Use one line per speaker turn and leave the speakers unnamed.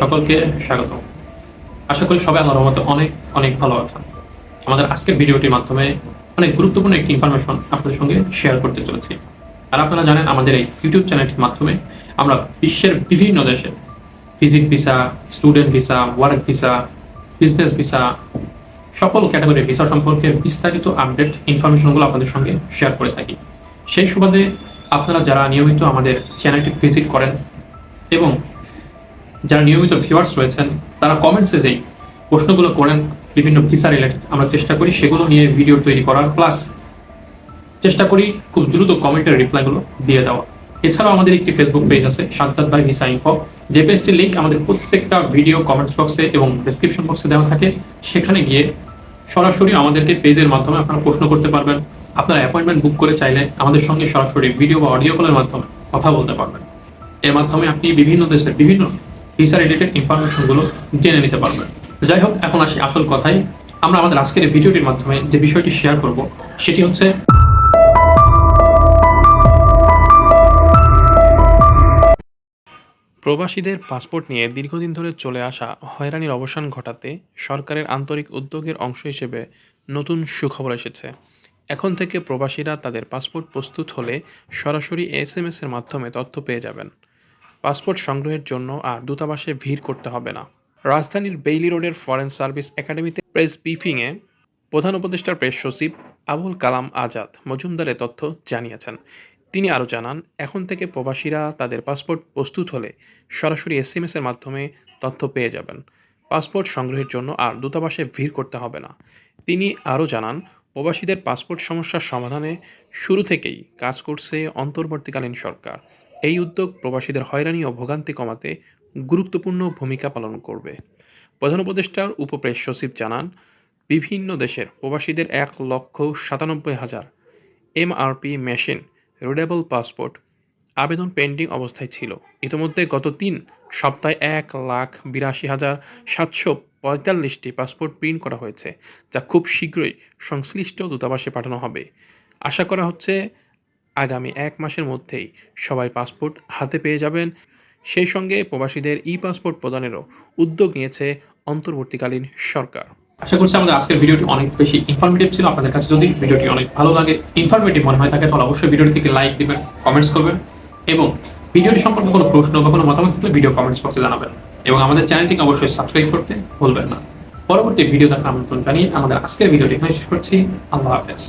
সকলকে স্বাগত আশা করি সবাই আমার মতো অনেক অনেক ভালো আছেন। আমাদের আজকের ভিডিওটির মাধ্যমে অনেক গুরুত্বপূর্ণ একটি ইনফরমেশন আপনাদের সঙ্গে শেয়ার করতে চলেছি। আর আপনারা জানেন, আমাদের এই ইউটিউব চ্যানেলটির মাধ্যমে আমরা বিশ্বের বিভিন্ন দেশে physique visa student visa work visa business visa সকল ক্যাটাগরির ভিসা সম্পর্কে বিস্তারিত আপডেট ইনফরমেশনগুলো আপনাদের সঙ্গে শেয়ার করে থাকি। সেই সুবাদে আপনারা যারা নিয়মিত আমাদের চ্যানেলটি ভিজিট করেন এবং যারা নিয়মিত ভিউয়ার্স রয়েছেন, তারা কমেন্টসে যেই প্রশ্নগুলো করেন, বিভিন্ন ভিসা রিলেটেড আমরা চেষ্টা করি, সেগুলো নিয়ে ভিডিও তৈরি করার প্লাস চেষ্টা করি খুব দ্রুত কমেন্টের রিপ্লাইগুলো দিয়ে দেওয়া। এছাড়াও আমাদের একটি ফেসবুক পেজ আছে, সাজ্জাদ ভাই ভিসা ইনফো যে পেজটির লিঙ্ক আমাদের প্রত্যেকটা ভিডিও কমেন্টস বক্সে এবং ডেসক্রিপশন বক্সে দেওয়া থাকে, সেখানে গিয়ে সরাসরি আমাদেরকে পেজের মাধ্যমে আপনারা প্রশ্ন করতে পারবেন। আপনারা অ্যাপয়েন্টমেন্ট বুক করে চাইলে আমাদের সঙ্গে সরাসরি ভিডিও বা অডিও কলের মাধ্যমে কথা বলতে পারবেন। এর মাধ্যমে আপনি বিভিন্ন দেশের বিভিন্ন ভিসা রিলেটেড ইনফরমেশনগুলো জেনে নিতে পারবেন। যাই হোক এখন আসি আসল কথাই আমরা আমাদের আজকের ভিডিওটির মাধ্যমে যে বিষয়টি শেয়ার করব, সেটি হচ্ছে
প্রবাসীদের পাসপোর্ট নিয়ে দীর্ঘদিন ধরে চলে আসা হয়রানির অবসান ঘটাতে সরকারের আন্তরিক উদ্যোগের অংশ হিসেবে নতুন সুখবর এসেছে। এখন থেকে প্রবাসীরা তাদের পাসপোর্ট প্রস্তুত হলে সরাসরি এস এর মাধ্যমে তথ্য পেয়ে যাবেন। পাসপোর্ট সংগ্রহের জন্য আর দূতাবাসে ভিড় করতে হবে না। রাজধানীর বেইলি রোডের ফরেন সার্ভিস একাডেমিতে প্রেস ব্রিফিংয়ে প্রধান উপদেষ্টার প্রেস সচিব আবুল কালাম আজাদ মজুমদারের তথ্য জানিয়েছেন। তিনি আরও জানান, এখন থেকে প্রবাসীরা তাদের পাসপোর্ট প্রস্তুত হলে সরাসরি এস এম এর মাধ্যমে তথ্য পেয়ে যাবেন। পাসপোর্ট সংগ্রহের জন্য আর দূতাবাসে ভিড় করতে হবে না। তিনি আরও জানান, প্রবাসীদের পাসপোর্ট সমস্যার সমাধানে শুরু থেকেই কাজ করছে অন্তর্বর্তীকালীন সরকার। এই উদ্যোগ প্রবাসীদের হয়রানি ও ভোগান্তি কমাতে গুরুত্বপূর্ণ ভূমিকা পালন করবে। প্রধান উপদেষ্টার উপপ্রেস সচিব জানান, বিভিন্ন দেশের প্রবাসীদের এক লক্ষ সাতানব্বই হাজার এমআরপি মেশিন, রিডেবল পাসপোর্ট আবেদন পেন্ডিং অবস্থায় ছিল। ইতিমধ্যে গত তিন সপ্তাহে এক লাখ বিরাশি হাজার সাতশো পঁয়তাল্লিশটি পাসপোর্ট প্রিন্ট করা হয়েছে, যা খুব শীঘ্রই সংশ্লিষ্ট দূতাবাসে পাঠানো হবে। আশা করা হচ্ছে আগামী এক মাসের মধ্যেই সবাই পাসপোর্ট হাতে পেয়ে যাবেন। সেই সঙ্গে প্রবাসীদের ই পাসপোর্ট প্রদানেরও উদ্যোগ নিয়েছে অন্তর্বর্তীকালীন সরকার।
আশা করছি আমাদের আজকের ভিডিওটি অনেক বেশি ইনফরমেটিভ ছিল। আপনাদের কাছে যদি ভিডিওটি অনেক ভালো লাগে ইনফরমেটিভ মনে হয় থাকে, তাহলে অবশ্যই ভিডিওটি থেকে লাইক দিবেন কমেন্টস করবেন এবং ভিডিওটি সম্পর্কে কোনো প্রশ্ন বা কোনো মতামত থাকলে ভিডিও কমেন্টস বক্সে জানাবেন এবং আমাদের চ্যানেলটিকে অবশ্যই সাবস্ক্রাইব করতে ভুলবেন না। পরবর্তী ভিডিও দেখার আমন্ত্রণ জানিয়ে আমাদের আজকের ভিডিওটি এখানে শেষ করছি। আল্লাহ হাফেজ।